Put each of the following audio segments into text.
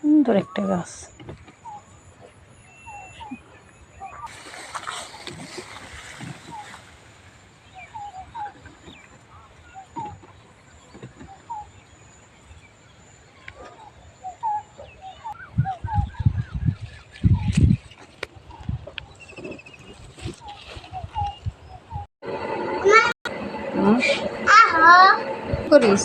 সুন্দর একটা গাছ। করিস?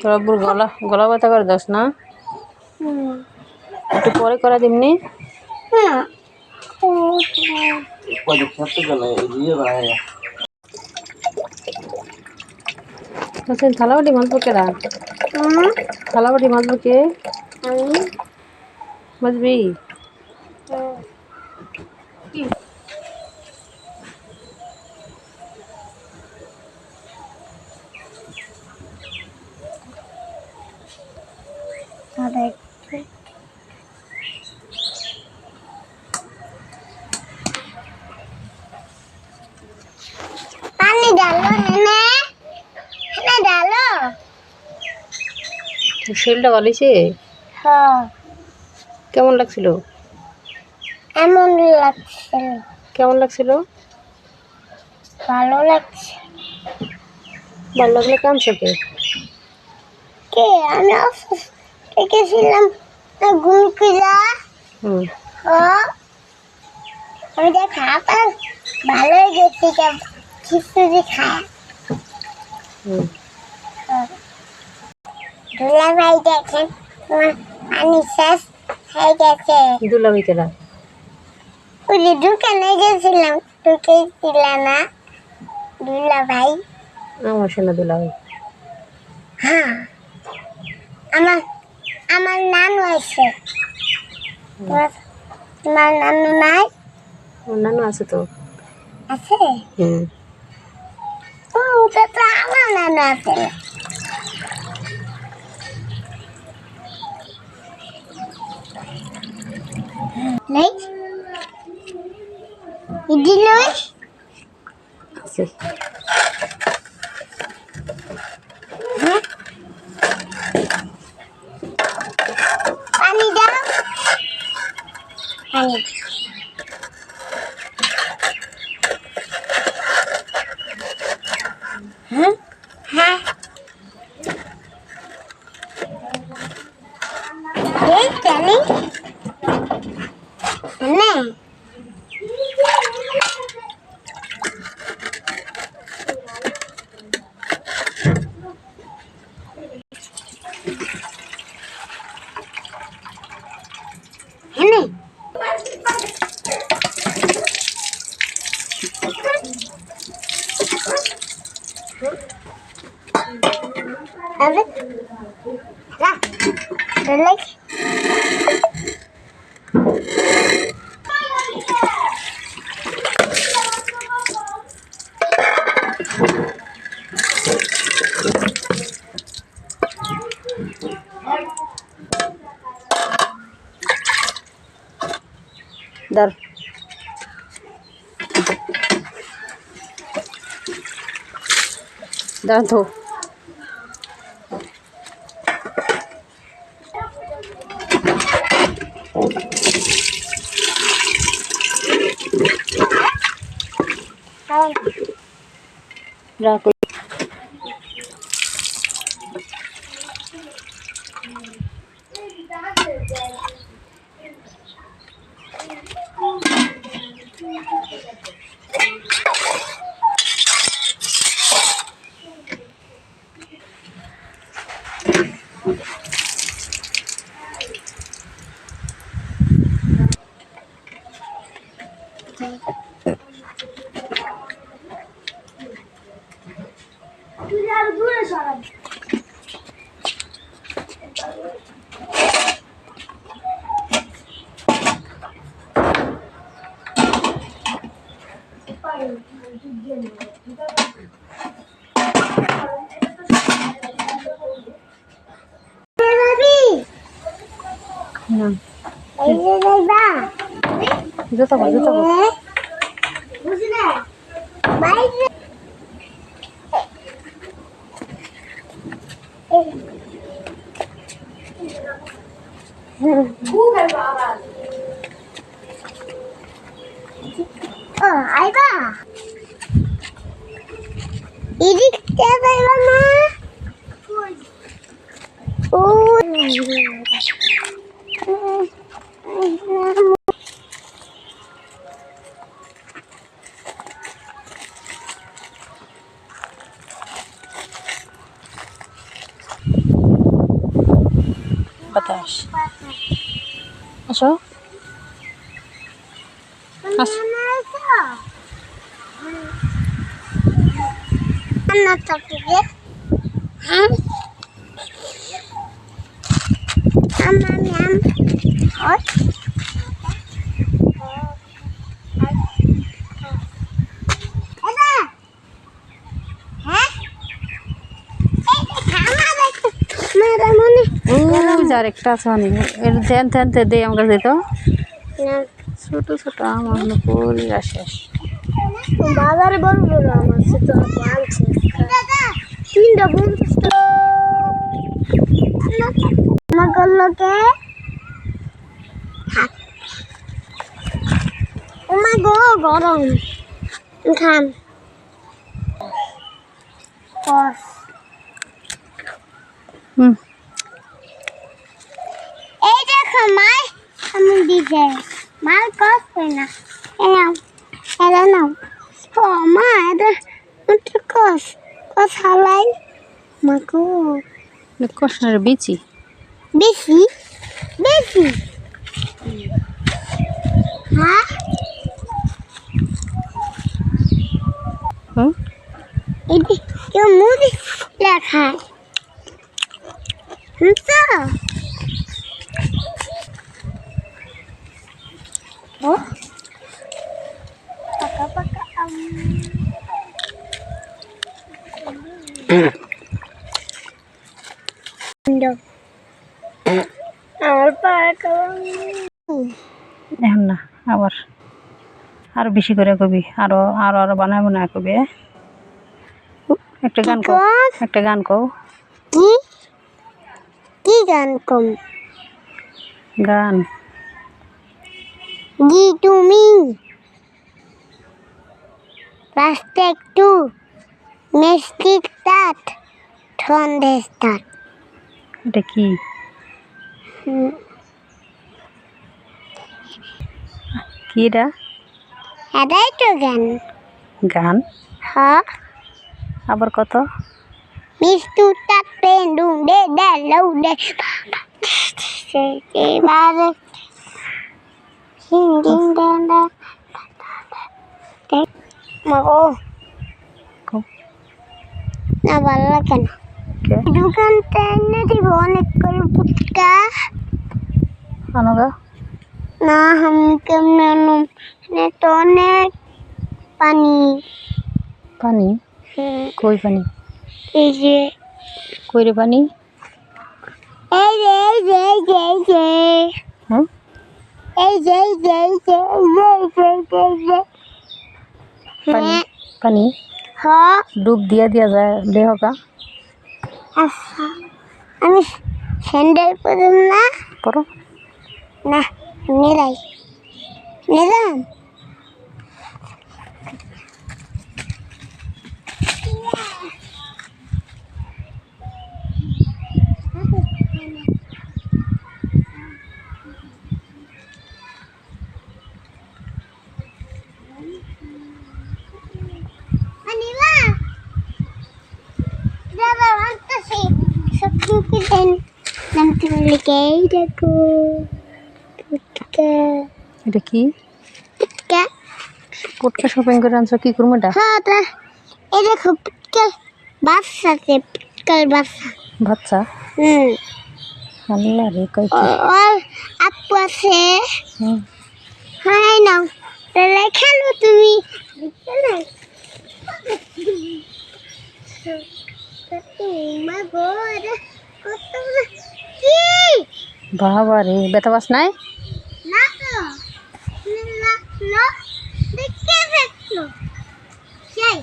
তোরা বুর গলা গলা ব্যথা করে দাস না? একটু পরে করা দিমনি? থালাবাটি কেরা হুম। থালাবাটি মাজবি পানি ডালো হেনে ডালো শরীরটা ভালোইছে হ্যাঁ। কেমন লাগছিল? এমন লাগছে কেমন লাগছিল? ভালো লাগছে। ভালো লাগলে কামছে কে কে? আমি ঘুমি খুঁজা হুম। ও? আমি যা খাওয়া ভালো গেছি খিচুড়ি খায় হুম। দুলা ভাই দেখেন তোমার পানি শেষ। হয়ে গেছে দুলামি কেরা ওই দোকানে গেছিলাম তোকে ছিল না। দুলা ভাই। আমার সোনা দুলামি হ্যাঁ। আমার আমার নানু আছে তোমার নানু নাই? অন্যান্য আছে তো। আছে? হুম ও ওটা তো আমার নানু আছে। নেই ইডি নয় আছে হ্যাঁ পানি দাও পানি হ্যাঁ হ্যাঁ এই জানি না হ্যাঁ আরে রা রেলেক দার দাঁড়া তো ra quý Thank you. যে যাইবা জুতা পর জুতা পর বুঝলে বাইরে ও আইবা এদিক দিয়ে যাইবা না 어, 알바. 이리 깨달아. 오. Batas. Masuk? Masuk. এই খানা দেখো মেরে মনে ও যার একটা আছে অনেক এর ধ্যান ধ্যান তে দে আমার কাছে তো না ছোট ছোট আমার পুরি শেষ বাজারে বড় বড় আমার সে তো আনছে। তিনটা বলতে আমার করলোকে ওমা গো গরম। খান। হুম। এই দেখো মাই আমি দিছে মাল কই না এনাও এটা নাও ও মা এটা এটা কস কস হালাই মাকো কষ্টের বিচি বেশি বেশি হ্যাঁ এটি কেউ মুড়ি লেখা তো ও পাকা পাকা আম আমার পাকা এখন না আবার আরও বেশি করে কবি আরও আরও আরও বানাবো না কবি এ? একটা গান কও একটা গান কও। কি? কি গান কম? গান। জি তুমি রাস্তা একটু মিষ্টি তাত সন্দেশ তাত এটা কি কি এটা এটাই তো গান গান হ আবার কত মিষ্টি তাত পেন্ডুম দে দে লউ দে এবারে হিন্দিন দেন দে মাগো। না ভালো লাগে না কে দোকানটা এনে দিব অনেক করে ফুটকা আনগা না আমি কেমনে আনুম এনে তো অনেক পানি? পানি কই পানি? এই যে কই রে পানি? এই যে এই যে এই যে। পানি হ্যাঁ পানি হ ডুব দিয়া দিয়া যায় দেহকা আচ্ছা আমি স্যান্ডেল পরলাম না পড়ো না নিরাই নিলাম এটা কি. কোটকা শপিং করে আনছো কি করব এটা. Eh দেখো পুটকাল বাচ্চা আছে পুটকাল বাচ্চা বাচ্চা হুম আল্লাহ রে কই ওর আপু আছে হ্যাঁ নাও তাহলে খেলো তুমি এটা কত বাবা রে ব্যথা পাস নাই না তো না না দেখে দেখল সেই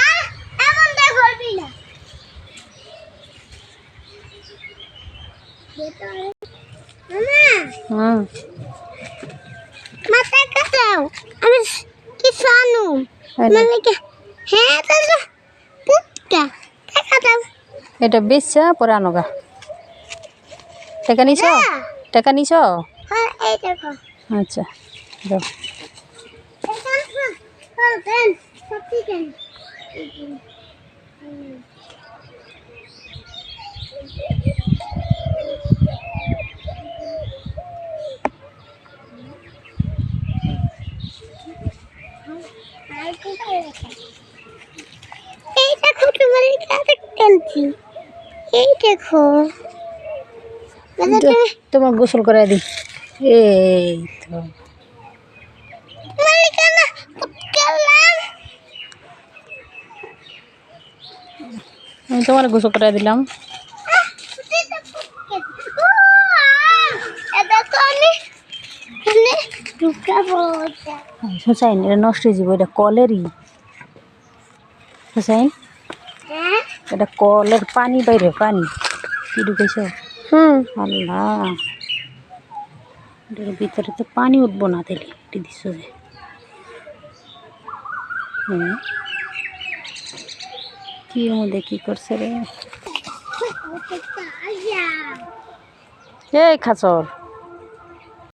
আহ এমন দেখ করবি না মামা হুম মাথা কাটাও আমি কিছু আনু এই নে। মানে কি হ্যাঁ তাহলে পুটকা টাকা দাও এটা বেচছা পরে আনোগা। টাকা নিছ? টাকা নিছ? হ্যাঁ আচ্ছা এখান হ্যাঁ দেন সত্যি দেন এই দেখো। তোমার দে, গোসল করে দিই। এই তো। আমি তোমার গোসল করে দিলাম। ঢুকাবো হুসাইন এটা নষ্ট হয়ে যাব এটা কলেরই। হুসাইন? হ্যাঁ এটা কলের পানি বাইরে পানি। কি ঢুকেছ? হুম। আল্লাহ। এটার ভিতরে তো পানি উঠবো না তাহলে এটি দিচ্ছ যে? হুম। কি মধ্যে কি করছে রে? এই খাচর